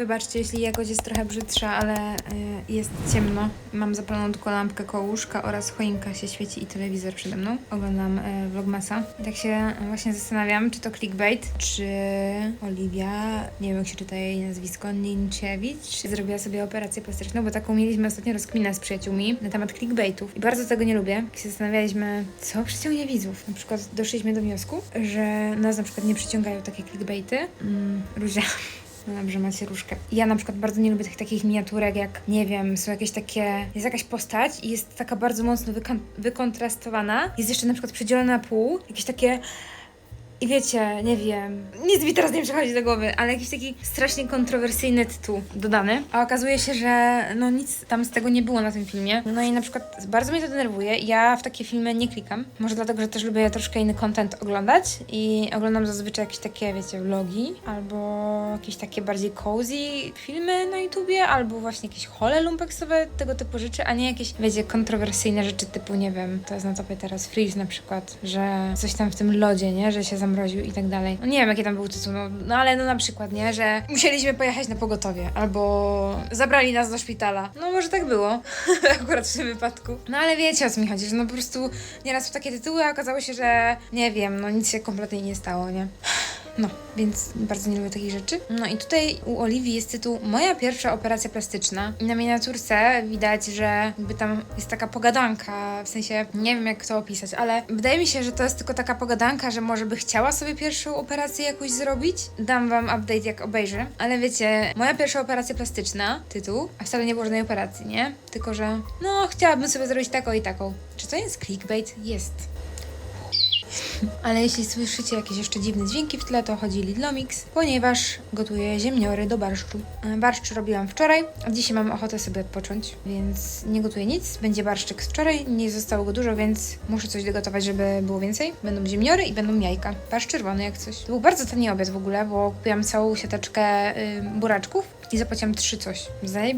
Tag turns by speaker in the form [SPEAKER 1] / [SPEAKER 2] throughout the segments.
[SPEAKER 1] Wybaczcie, jeśli jakość jest trochę brzydsza, ale y, jest ciemno. Mam zapaloną tylko lampkę koło łóżka oraz choinka się świeci i telewizor przede mną. Oglądam y, Vlogmasa. I tak się właśnie zastanawiam, czy to clickbait, czy Oliwia, nie wiem jak się czyta jej nazwisko, Ninczewicz, zrobiła sobie operację plastyczną, bo taką mieliśmy ostatnio rozkminę z przyjaciółmi na temat clickbaitów. I bardzo tego nie lubię. Jak się zastanawialiśmy, co przyciągnie widzów. Na przykład doszliśmy do wniosku, że nas na przykład nie przyciągają takie clickbaity. Mm, Ruzia. No dobrze, macie różkę. Ja na przykład bardzo nie lubię tych takich miniaturek, jak nie wiem, są jakieś takie. Jest jakaś postać i jest taka bardzo mocno wykontrastowana. Jest jeszcze na przykład przedzielona na pół. Jakieś takie. I wiecie, nie wiem, nic mi teraz nie przychodzi do głowy, ale jakiś taki strasznie kontrowersyjny tytuł dodany. A okazuje się, że no nic tam z tego nie było na tym filmie. No i na przykład bardzo mnie to denerwuje. Ja w takie filmy nie klikam. Może dlatego, że też lubię troszkę inny content oglądać i oglądam zazwyczaj jakieś takie, wiecie, vlogi albo jakieś takie bardziej cozy filmy na YouTubie, albo właśnie jakieś hole lumpeksowe, tego typu rzeczy, a nie jakieś, wiecie, kontrowersyjne rzeczy typu, nie wiem, to jest na topie teraz Freeze na przykład, że coś tam w tym lodzie, nie, że się zamroził i tak dalej. No nie wiem, jaki tam był tytuł, no, no ale no na przykład, nie, że musieliśmy pojechać na pogotowie, albo zabrali nas do szpitala. No może tak było, akurat w tym wypadku. No ale wiecie o co mi chodzi, że no po prostu nieraz w takie tytuły, okazało się, że nie wiem, no nic się kompletnie nie stało, nie. No, więc bardzo nie lubię takich rzeczy. No i tutaj u Oliwii jest tytuł Moja pierwsza operacja plastyczna. I na miniaturce widać, że jakby tam jest taka pogadanka, w sensie nie wiem jak to opisać, ale wydaje mi się, że to jest tylko taka pogadanka, że może by chciała sobie pierwszą operację jakoś zrobić. Dam wam update jak obejrzę, ale wiecie, moja pierwsza operacja plastyczna, tytuł, a wcale nie było żadnej operacji, nie? Tylko, że no chciałabym sobie zrobić taką i taką. Czy to jest clickbait? Jest. Ale jeśli słyszycie jakieś jeszcze dziwne dźwięki w tle, to chodzi Lidlomix, ponieważ gotuję ziemniory do barszczu. E, Barszcz robiłam wczoraj, a dzisiaj mam ochotę sobie odpocząć, więc nie gotuję nic. Będzie barszczyk z wczoraj, nie zostało go dużo, więc muszę coś dogotować, żeby było więcej. Będą ziemniory i będą jajka. Barszcz czerwony jak coś. To był bardzo tani obiad w ogóle, bo kupiłam całą siateczkę y, buraczków i zapłaciłam trzy coś. Zajeb...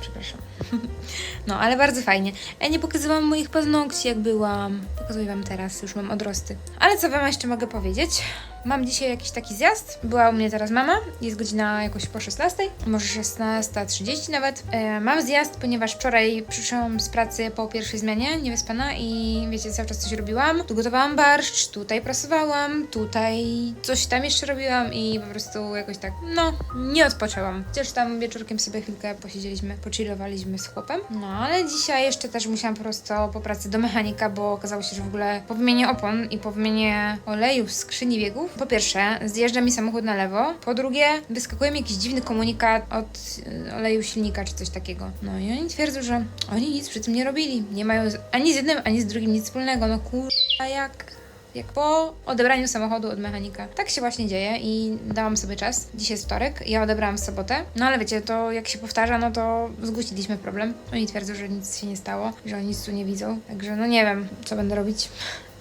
[SPEAKER 1] Przepraszam. No, ale bardzo fajnie. Ja nie pokazywałam moich paznokci, jak byłam. Pokazuję wam teraz, już mam odrosty. Ale co wam jeszcze mogę powiedzieć? Mam dzisiaj jakiś taki zjazd. Była u mnie teraz mama. Jest godzina jakoś po 16, może 16.30 nawet. E, mam zjazd, ponieważ wczoraj przyszłam z pracy po pierwszej zmianie, niewyspana i wiecie, cały czas coś robiłam. Tu gotowałam barszcz, tutaj prasowałam, tutaj coś tam jeszcze robiłam i po prostu jakoś tak, no, nie odpoczęłam. Chociaż tam wieczorkiem sobie chwilkę posiedzieliśmy, pochillowaliśmy z chłopem. No, ale dzisiaj jeszcze też musiałam prosto po pracy do mechanika, bo okazało się, że w ogóle po wymianie opon i po wymianie oleju w skrzyni biegów, po pierwsze, zjeżdża mi samochód na lewo, po drugie, wyskakuje mi jakiś dziwny komunikat od y, oleju silnika czy coś takiego. No i oni twierdzą, że oni nic przy tym nie robili. Nie mają ani z jednym, ani z drugim nic wspólnego. No kurwa, jak jak po odebraniu samochodu od mechanika. Tak się właśnie dzieje i dałam sobie czas. Dzisiaj jest wtorek, ja odebrałam w sobotę. No ale wiecie, to jak się powtarza, no to zgłosiliśmy problem. Oni twierdzą, że nic się nie stało, że oni nic tu nie widzą. Także no nie wiem, co będę robić.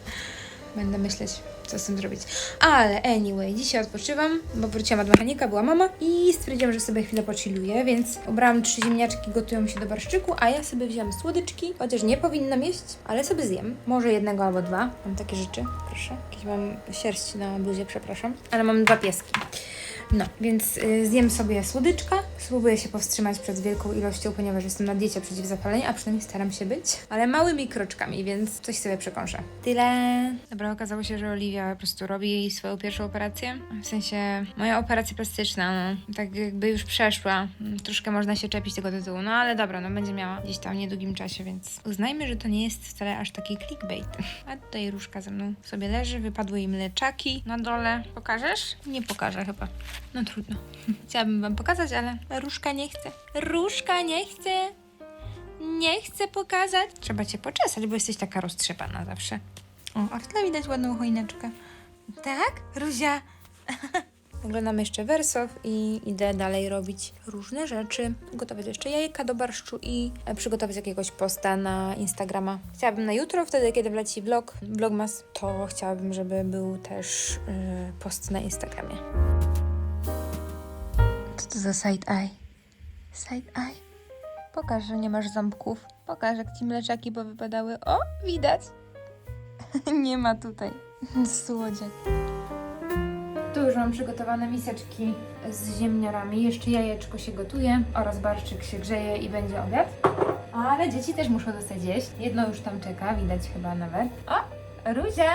[SPEAKER 1] Będę myśleć, co z tym zrobić. Ale anyway, dzisiaj odpoczywam, bo wróciłam od mechanika, była mama i stwierdziłam, że sobie chwilę pochilluję, więc ubrałam trzy ziemniaczki, gotują się do barszczyku, a ja sobie wziąłam słodyczki, chociaż nie powinnam jeść, ale sobie zjem. Może jednego albo dwa. Mam takie rzeczy, proszę. Jakieś mam sierść na bluzie, przepraszam. Ale mam dwa pieski. No, więc y, zjem sobie słodyczka. Spróbuję się powstrzymać przed wielką ilością, ponieważ jestem na diecie przeciwzapalenia, a przynajmniej staram się być. Ale małymi kroczkami, więc coś sobie przekąszę. Tyle. Dobra, okazało się, że Oliwia po prostu robi swoją pierwszą operację. W sensie, moja operacja plastyczna, no, tak jakby już przeszła. Troszkę można się czepić tego tytułu, no ale dobra, no będzie miała gdzieś tam w niedługim czasie, więc uznajmy, że to nie jest wcale aż taki clickbait. A tutaj różka ze mną sobie leży, wypadły jej mleczaki na dole. Pokażesz? Nie pokażę chyba. No trudno. Chciałabym wam pokazać, ale różka nie chce. Różka nie chce. Nie chce pokazać. Trzeba cię poczesać, bo jesteś taka roztrzepana zawsze. O, a w tle widać ładną choineczkę. Tak? Ruzia? Oglądam jeszcze wersow i idę dalej robić różne rzeczy. Gotować jeszcze jajka do barszczu i e, przygotować jakiegoś posta na Instagrama. Chciałabym na jutro, wtedy kiedy wleci vlog, vlogmas, to chciałabym, żeby był też e, post na Instagramie. To za side eye? Side eye? Pokaż, że nie masz ząbków. Pokaż, jak ci mleczaki powypadały. O, widać. nie ma tutaj. Słodziak. Tu już mam przygotowane miseczki z ziemniorami. Jeszcze jajeczko się gotuje oraz barszczyk się grzeje i będzie obiad. Ale dzieci też muszą dostać jeść. Jedno już tam czeka, widać chyba nawet. O, Ruzia!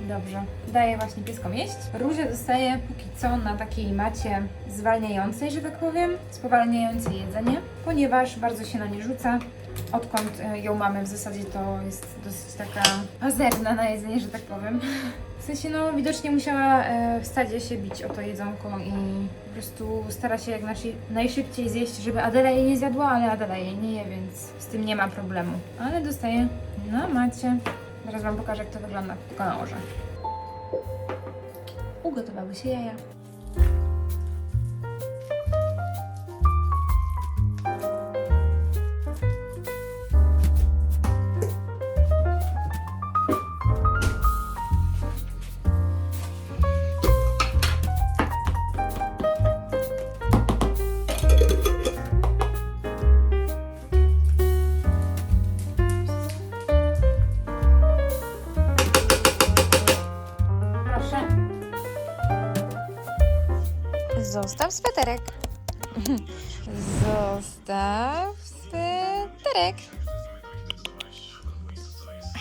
[SPEAKER 1] Dobrze, daję właśnie pieskom jeść. Ruzia dostaje póki co na takiej macie zwalniającej, że tak powiem, spowalniającej jedzenie, ponieważ bardzo się na nie rzuca. Odkąd e, ją mamy w zasadzie to jest dosyć taka pazerna na jedzenie, że tak powiem. W sensie no widocznie musiała e, w stadzie się bić o to jedzonko i po prostu stara się jak najszybciej zjeść, żeby Adela jej nie zjadła, ale Adela jej nie je, więc z tym nie ma problemu. Ale dostaje na macie. Zaraz Wam pokażę, jak to wygląda w kolorze. Ugotowały się jaja. Zostaw sweterek. Zostaw sweterek.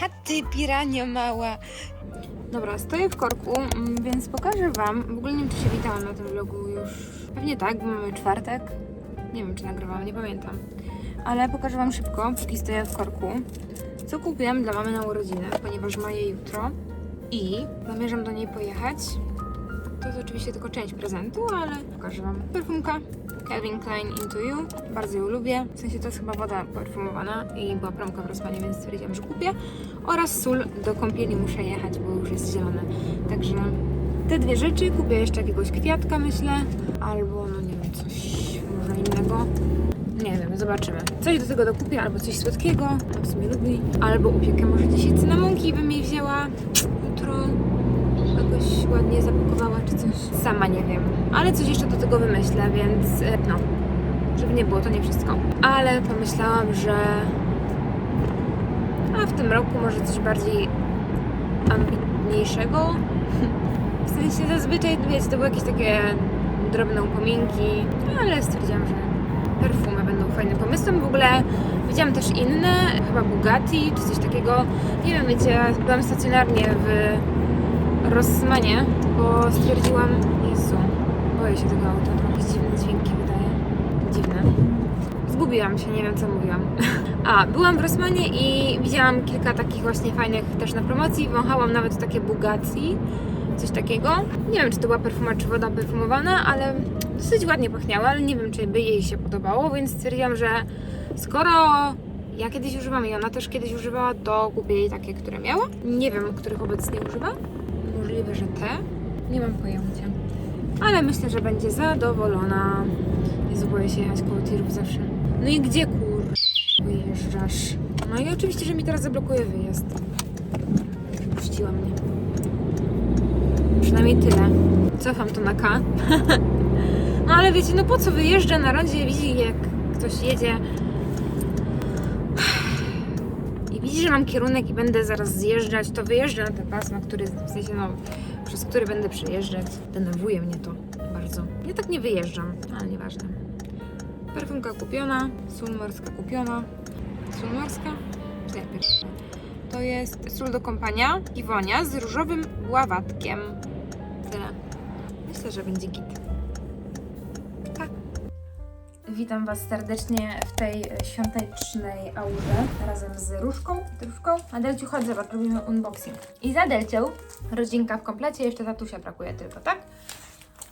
[SPEAKER 1] A ty, piranio mała. Dobra, stoję w korku, mm, więc pokażę Wam. W ogóle nie wiem, czy się witałam na tym vlogu już. Pewnie tak, bo mamy czwartek. Nie wiem, czy nagrywałam, nie pamiętam. Ale pokażę Wam szybko, póki stoję w korku, co kupiłam dla mamy na urodziny, ponieważ ma je jutro. I zamierzam do niej pojechać. To jest oczywiście tylko część prezentu, ale pokażę Wam. Perfumka Calvin Klein Into You. Bardzo ją lubię. W sensie to jest chyba woda perfumowana i była promka w Rosmanie, więc stwierdziłam, że kupię. Oraz sól do kąpieli muszę jechać, bo już jest zielone. Także te dwie rzeczy. Kupię jeszcze jakiegoś kwiatka, myślę. Albo, no nie wiem, coś może innego. Nie wiem, zobaczymy. Coś do tego dokupię, albo coś słodkiego, to w sumie lubi. Albo upiekę może dzisiaj cynamonki bym jej wzięła. Jakoś ładnie zapakowała czy coś. Sama nie wiem. Ale coś jeszcze do tego wymyślę, więc e, no. Żeby nie było, to nie wszystko. Ale pomyślałam, że a w tym roku może coś bardziej ambitniejszego. W sensie zazwyczaj, wiecie, to były jakieś takie drobne upominki, ale stwierdziłam, że perfumy będą fajnym pomysłem. W ogóle widziałam też inne, chyba Bugatti czy coś takiego. Nie wiem, wiecie, byłam stacjonarnie w Rossmanie, bo stwierdziłam, Jezu, boję się tego auta, to jakieś dziwne dźwięki wydaje. Dziwne. Zgubiłam się, nie wiem co mówiłam. A, byłam w Rossmanie i widziałam kilka takich właśnie fajnych też na promocji. Wąchałam nawet takie Bugatti, coś takiego. Nie wiem, czy to była perfuma, czy woda perfumowana, ale dosyć ładnie pachniała, ale nie wiem, czy by jej się podobało, więc stwierdziłam, że skoro ja kiedyś używam i ona też kiedyś używała, to kupię jej takie, które miała. Nie wiem, których obecnie używa. Możliwe, że te. Nie mam pojęcia. Ale myślę, że będzie zadowolona. Jezu, boję się jechać koło tirów zawsze. No i gdzie kur... wyjeżdżasz? No i oczywiście, że mi teraz zablokuje wyjazd. Puściła mnie. Przynajmniej tyle. Cofam to na K. no ale wiecie, no po co wyjeżdża na rondzie, widzi jak ktoś jedzie i widzi, że mam kierunek i będę zaraz zjeżdżać, to wyjeżdżę na ten pas, na który, w sensie no, przez który będę przejeżdżać. Denerwuje mnie to bardzo. Ja tak nie wyjeżdżam, ale nieważne. Perfumka kupiona, sól morska kupiona. Sól morska? To jest sól do kąpania Iwonia z różowym bławatkiem. Tyle. Myślę, że będzie git. Witam Was serdecznie w tej świątecznej aurze razem z Różką, Różką. Adelciu, chodź, zobacz, robimy unboxing. I za Adelcią rodzinka w komplecie, jeszcze tatusia brakuje tylko, tak?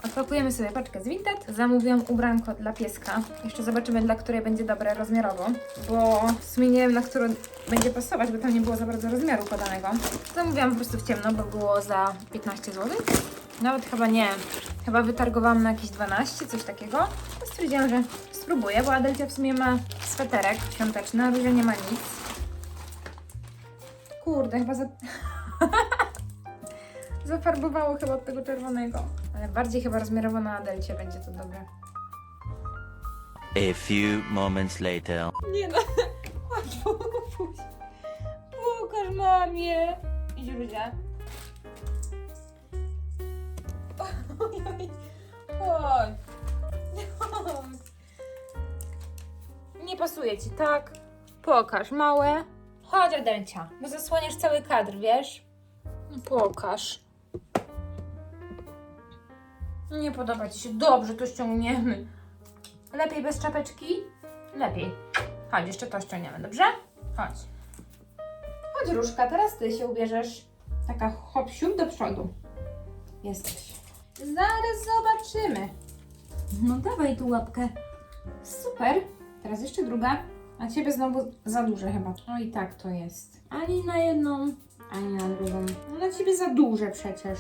[SPEAKER 1] Odpakujemy sobie paczkę z Vinted. Zamówiłam ubranko dla pieska. Jeszcze zobaczymy, dla której będzie dobre rozmiarowo, bo w sumie nie wiem, na którą będzie pasować, bo tam nie było za bardzo rozmiaru podanego. Zamówiłam po prostu w ciemno, bo było za 15 zł. Nawet chyba nie. Chyba wytargowałam na jakieś 12, coś takiego. Stwierdziłam, że spróbuję, bo Adelcia w sumie ma sweterek świąteczny, a Róża nie ma nic. Kurde, chyba za... zafarbowało chyba od tego czerwonego. Ale bardziej chyba rozmiarowo na Adelcie będzie to dobre.
[SPEAKER 2] A few moments later.
[SPEAKER 1] Nie no, chodź Puś. Pokaż mamie. Idź Ruzia. Och, Chodź. Chodź. Pasuje ci, tak? Pokaż, małe. Chodź, Adelcia, bo zasłaniasz cały kadr, wiesz? No Pokaż. Nie podoba ci się. Dobrze, to ściągniemy. Lepiej bez czapeczki? Lepiej. Chodź, jeszcze to ściągniemy, dobrze? Chodź. Chodź, Różka, teraz ty się ubierzesz. Taka hop do przodu. Jesteś. Zaraz zobaczymy. No dawaj tu łapkę. Super. Teraz jeszcze druga. A ciebie znowu za duże chyba. O i tak to jest. Ani na jedną, ani na drugą. No na ciebie za duże przecież.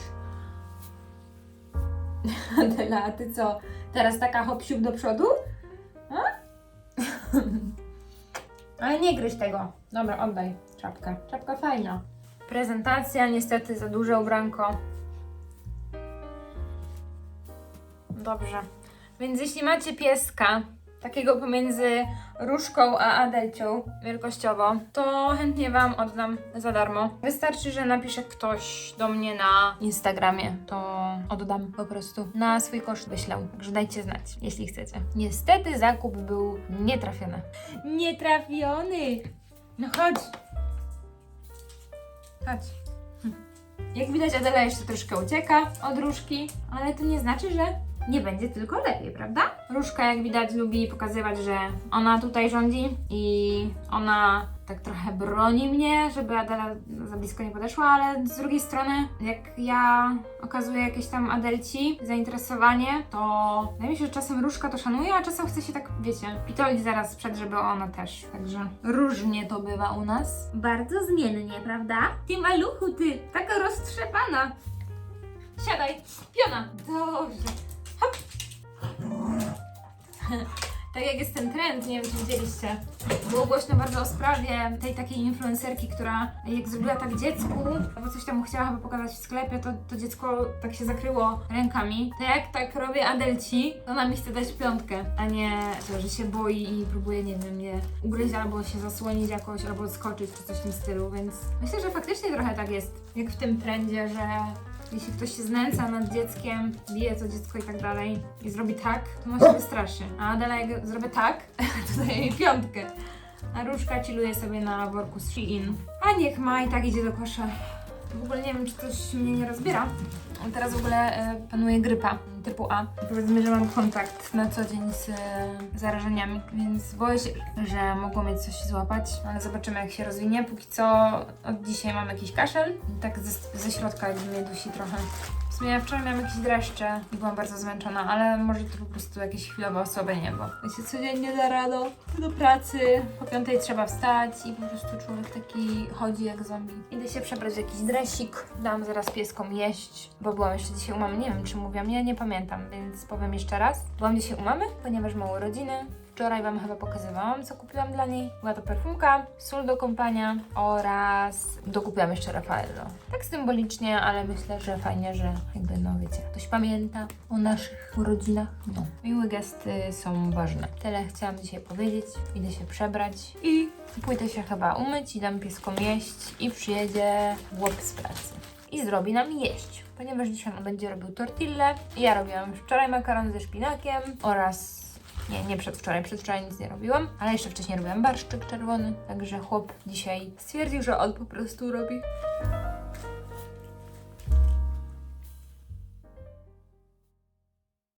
[SPEAKER 1] Adela, a ty co? Teraz taka hop do przodu? A? Ale nie gryź tego. Dobra, oddaj czapkę. Czapka fajna. Prezentacja, niestety za duże ubranko. Dobrze. Więc jeśli macie pieska, takiego pomiędzy różką a Adelcią wielkościowo, to chętnie Wam oddam za darmo. Wystarczy, że napisze ktoś do mnie na Instagramie, to oddam po prostu. Na swój koszt wyślę, także dajcie znać, jeśli chcecie. Niestety zakup był nietrafiony. Nietrafiony! No chodź! Chodź. Hm. Jak widać, Adela jeszcze troszkę ucieka od różki, ale to nie znaczy, że nie będzie tylko lepiej, prawda? Różka, jak widać, lubi pokazywać, że ona tutaj rządzi i ona tak trochę broni mnie, żeby Adela za blisko nie podeszła, ale z drugiej strony, jak ja okazuję jakieś tam Adelci zainteresowanie, to wydaje mi się, że czasem Różka to szanuje, a czasem chce się tak, wiecie, pitolić zaraz przed, żeby ona też. Także różnie to bywa u nas. Bardzo zmiennie, prawda? Ty maluchu, ty, taka roztrzepana. Siadaj, piona. Dobrze. Tak jak jest ten trend, nie wiem czy widzieliście, było głośno bardzo o sprawie tej takiej influencerki, która jak zrobiła tak dziecku, bo coś tam chciała chyba pokazać w sklepie, to, to dziecko tak się zakryło rękami. To jak tak robię Adelci, to ona mi chce dać piątkę, a nie to, że się boi i próbuje, nie wiem, je ugryźć albo się zasłonić jakoś, albo skoczyć czy coś w tym stylu, więc myślę, że faktycznie trochę tak jest, jak w tym trendzie, że jeśli ktoś się znęca nad dzieckiem, bije to dziecko i tak dalej i zrobi tak, to ma się wystraszy. A Adela jak zrobię tak, to daje jej piątkę. A Różka chilluje sobie na worku z Shein. A niech ma i tak idzie do kosza. W ogóle nie wiem, czy coś mnie nie rozbiera. Teraz w ogóle e, panuje grypa typu A. Powiedzmy, że mam kontakt na co dzień z e, zarażeniami, więc boję się, że mogło mieć coś złapać, ale zobaczymy jak się rozwinie. Póki co od dzisiaj mam jakiś kaszel, tak ze, ze środka mnie dusi trochę. Sumie wczoraj miałam jakieś dreszcze i byłam bardzo zmęczona, ale może to po prostu jakieś chwilowe osłabienie, bo się codziennie da rano do pracy, po piątej trzeba wstać i po prostu człowiek taki chodzi jak zombie. Idę się przebrać w jakiś dresik, dam zaraz pieskom jeść, bo byłam jeszcze dzisiaj u mamy, nie wiem czy mówiłam, ja nie pamiętam, więc powiem jeszcze raz. Byłam dzisiaj u mamy, ponieważ ma urodziny, Wczoraj Wam chyba pokazywałam, co kupiłam dla niej. Była to perfumka, sól do kąpania oraz dokupiłam jeszcze Raffaello. Tak symbolicznie, ale myślę, że fajnie, że jakby, no wiecie, ktoś pamięta o naszych urodzinach. No, miłe gesty są ważne. Tyle chciałam dzisiaj powiedzieć. Idę się przebrać i pójdę się chyba umyć i dam pieskom jeść i przyjedzie chłop z pracy i zrobi nam jeść. Ponieważ dzisiaj on będzie robił tortillę. Ja robiłam wczoraj makaron ze szpinakiem oraz nie, nie przedwczoraj, przedwczoraj nic nie robiłam, ale jeszcze wcześniej robiłam barszczyk czerwony, także chłop dzisiaj stwierdził, że on po prostu robi.